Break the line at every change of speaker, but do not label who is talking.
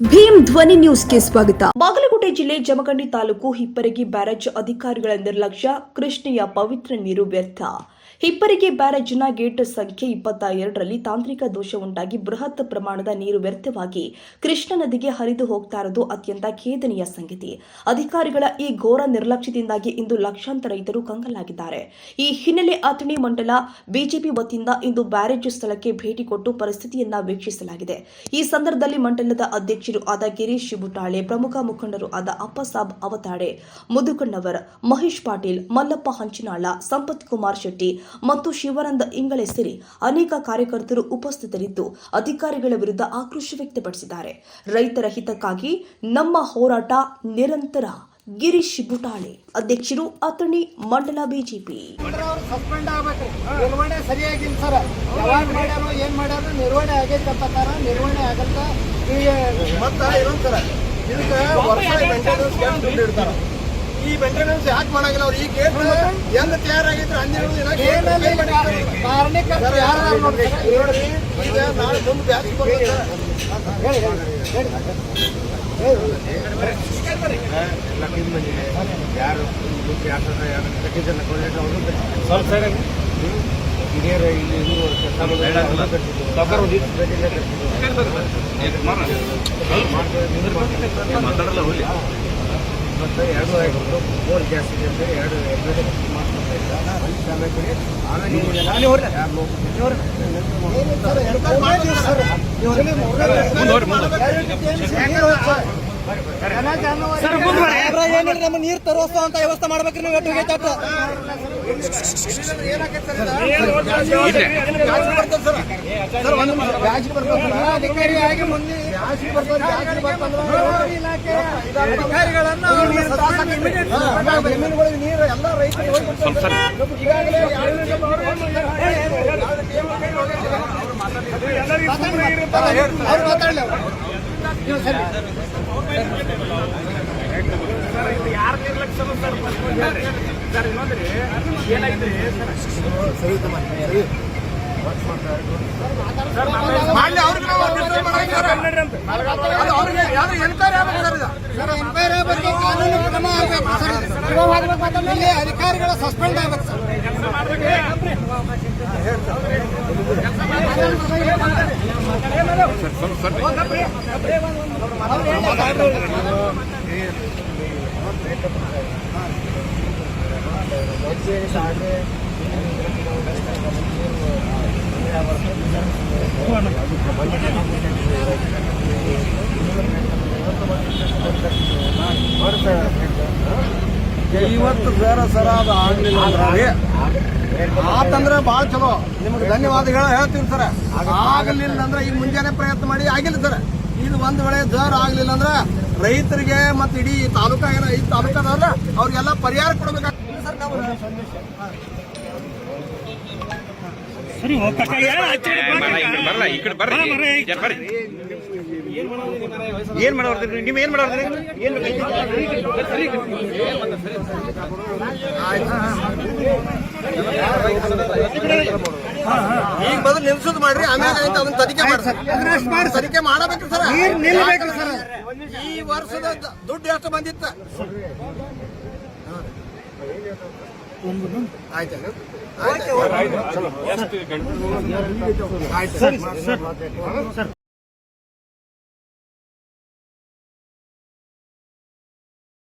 ಭೀಮ್ ಧ್ವನಿ ನ್ಯೂಸ್ಗೆ ಸ್ವಾಗತ. ಬಾಗಲಕೋಟೆ ಜಿಲ್ಲೆ ಜಮಖಂಡಿ ತಾಲೂಕು ಹಿಪ್ಪರಗಿ ಬ್ಯಾರೇಜ್ ಅಧಿಕಾರಿಗಳ ನಿರ್ಲಕ್ಷ್ಯ, ಕೃಷ್ಣೆಯ ಪವಿತ್ರ ನೀರು ವ್ಯರ್ಥ. ಹಿಪ್ಪರಿಗೆ ಬ್ಯಾರೇಜ್ನ ಗೇಟ್ ಸಂಖ್ಯೆ ಇಪ್ಪತ್ತ ಎರಡರಲ್ಲಿ ತಾಂತ್ರಿಕ ದೋಷ ಉಂಟಾಗಿ ಬೃಹತ್ ಪ್ರಮಾಣದ ನೀರು ವ್ಯರ್ಥವಾಗಿ ಕೃಷ್ಣ ನದಿಗೆ ಹರಿದು ಹೋಗ್ತಾ ಇರೋದು ಅತ್ಯಂತ ಖೇದನೀಯ ಸಂಗತಿ. ಅಧಿಕಾರಿಗಳ ಈ ಘೋರ ನಿರ್ಲಕ್ಷ್ಯದಿಂದಾಗಿ ಇಂದು ಲಕ್ಷಾಂತರ ರೈತರು ಕಂಗಲಾಗಿದ್ದಾರೆ. ಈ ಹಿನ್ನೆಲೆ ಅಥಣಿ ಮಂಡಲ ಬಿಜೆಪಿ ವತಿಯಿಂದ ಇಂದು ಬ್ಯಾರೇಜ್ ಸ್ಥಳಕ್ಕೆ ಭೇಟಿ ಕೊಟ್ಟು ಪರಿಸ್ಥಿತಿಯನ್ನ ವೀಕ್ಷಿಸಲಾಗಿದೆ. ಈ ಸಂದರ್ಭದಲ್ಲಿ ಮಂಡಲದ ಅಧ್ಯಕ್ಷರು ಆದ ಗಿರೀಶ್ ಶಿಬುಟಾಳೆ ಪ್ರಮುಖ ಮುಖಂಡರು ಆದ ಅಪ್ಪಸಾಬ್ ಅವತಾಡೆ, ಮುದುಕಣ್ಣವರ್ ಮಹೇಶ್ ಪಾಟೀಲ್, ಮಲ್ಲಪ್ಪ ಹಂಚಿನಾಳ, ಸಂಪತ್ ಕುಮಾರ್ ಶೆಟ್ಟಿ ಮತ್ತು ಶಿವಾನಂದ ಇಂಗಳೆ ಸೇರಿ ಅನೇಕ ಕಾರ್ಯಕರ್ತರು ಉಪಸ್ಥಿತರಿದ್ದು ಅಧಿಕಾರಿಗಳ ವಿರುದ್ಧ ಆಕ್ರೋಶ ವ್ಯಕ್ತಪಡಿಸಿದ್ದಾರೆ. ರೈತರ ಹಿತಕ್ಕಾಗಿ ನಮ್ಮ ಹೋರಾಟ ನಿರಂತರ. ಗಿರೀಶ್ ಬುಟಾಳೆ ಅಧ್ಯಕ್ಷರು ಅಥಣಿ ಮಂಡಲ ಬಿಜೆಪಿ.
ಅವ್ರು ಸಸ್ಪೆಂಡ್ ಆಗ್ಬೇಕ್ರಿ ನಿರ್ವಹಣೆ ಸರಿಯಾಗಿಲ್ಲ ಸರ್. ಯಾವಾಗ ಮಾಡ್ಯಾರೋ ಏನ್ ಮಾಡ್ಯಾರೋ ನಿರ್ವಹಣೆ ಆಗೈತೆ ಅಂತಾರ ನಿರ್ವಹಣೆ ಆಗಲ್ಲ ಈಗ
ಮತ್ತ ಇನ್ನೊಂದ್ ಸರ ಇದಕ್ಕೆ ವರ್ಷ ಮೇಂಟೆನೆನ್ಸ್ ಗೇಟ್ ದುಡ್ಡು ಇಡ್ತಾರ. ಈ ಮೇಂಟೆನೆನ್ಸ್ ಯಾಕೆ ಮಾಡಂಗಿಲ್ಲ ಅವ್ರು? ಈ ಗೇಟ್ ಹೆಂಗ್ ತಯಾರಾಗಿದ್ರು
ಕಾರಣಕ್ಕೆ
ಸರ್
ಯಾರು ನೋಡ್ರಿ?
ಈಗ ನಾಳೆ ಮುಂದೆ ಬ್ಯಾಸ್
ಹೇಳಿ.
ಕ್ಲೀನ್ ಬಂದಿದೆ ಯಾರು ಯಾಕಂದ್ರೆ ಯಾರು ಕಟ್ಟಿದ್ದಲ್ಲ ಕೊಳ್ಳೇಟ ಅವರು ಸರ್ ಹಿರಿಯರು ಇಲ್ಲಿ ಇದು ಕೆಲಸ ಮತ್ತು ಎರಡು ಆಗಿಬಿಟ್ಟು ಬೋರ್ ಜಾಸ್ತಿ ಇದೆ ಅಂತ ಎರಡು ಎರಡು ಮಾಡ್ಕೊಳ್ತಾ ಇದ್ದ ಆಮೇಲೆ ಏನಿದೆ ಯಾರು
ಸರ್ ಎನ್ಕ್ವೈರಿ ಸರ್. ಸರ್ ಏನಿಲ್ಲ ನಮ್ಮ ನೀರು ತರೋಸ್ತ ಅಂತ ವ್ಯವಸ್ಥೆ ಮಾಡ್ಬೇಕ್ರಿ ನೀವು ಎಟ್ಟು ಹೋಗೈತೆ
ನೀರು ಎಲ್ಲ ಈಗಾಗಲೇ? ಅವ್ರು
ಮಾತಾಡ್ಲಿ ಅವ್ರು. ನೀವು ಸರಿ
ಮಾಡ್ಲಿ ಅವ್ರಿಗೆ ನಾವು ಅಭ್ಯರ್ಥನೆ ಮಾಡಂಗಿಲ್ಲ. ಅದು ಅವ್ರಿಗೆ ಸರ್
ಅಧಿಕಾರಿಗಳ ಸಸ್ಪೆಂಡ್ ಆಗ್ಬೇಕು ಸರ್
ಇವತ್ತು ಸರ ಸರ ಅದು ಆಗ್ಲಿಲ್ಲ ಅಂದ್ರೆ. ಆತಂದ್ರೆ ಭಾಳ ಚಲೋ. ನಿಮ್ಗೆ ಧನ್ಯವಾದಗಳು ಹೇಳ್ತೀನಿ ಸರ್. ಆಗಲಿಲ್ಲ ಅಂದ್ರೆ ಈಗ ಮುಂಜಾನೆ ಪ್ರಯತ್ನ ಮಾಡಿ ಆಗಿಲ್ಲ ಸರ್. ಇದು ಒಂದ್ ವೇಳೆ ಜರ್ ಆಗ್ಲಿಲ್ಲ ಅಂದ್ರೆ ರೈತರಿಗೆ ಮತ್ತೆ ಇಡೀ ತಾಲೂಕ ಏನ ಈ ತಾಲೂಕದಲ್ಲ ಅವ್ರಿಗೆಲ್ಲ ಪರಿಹಾರ ಕೊಡ್ಬೇಕಾಗ್ತದೆ. ಸರ್ ನಾವು
ಬರಲ್ಲ ಈ ಕಡೆ ಬರ್ರಿ. ಏನ್ ಮಾಡಿ ನಿಮ್ ಏನ್ ಮಾಡಿ ಏನ್
ಈಗ ಬದಲು ನಿಲ್ಸೋದು ಮಾಡ್ರಿ ಆಮೇಲೆ ಆಯ್ತು ಅದನ್ನ ತನಿಖೆ ಮಾಡಿ ಸರ್ ತನಿಖೆ ಮಾಡಬೇಕು ಸರ್
ನಿಲ್ಬೇಕು ನಿಲ್ಲಬೇಕು ಸರ್
ಈ ವರ್ಷದ ದುಡ್ಡು ಎಷ್ಟು ಬಂದಿತ್ತ ಆಯ್ತು ಆಯ್ತು ಆಯ್ತು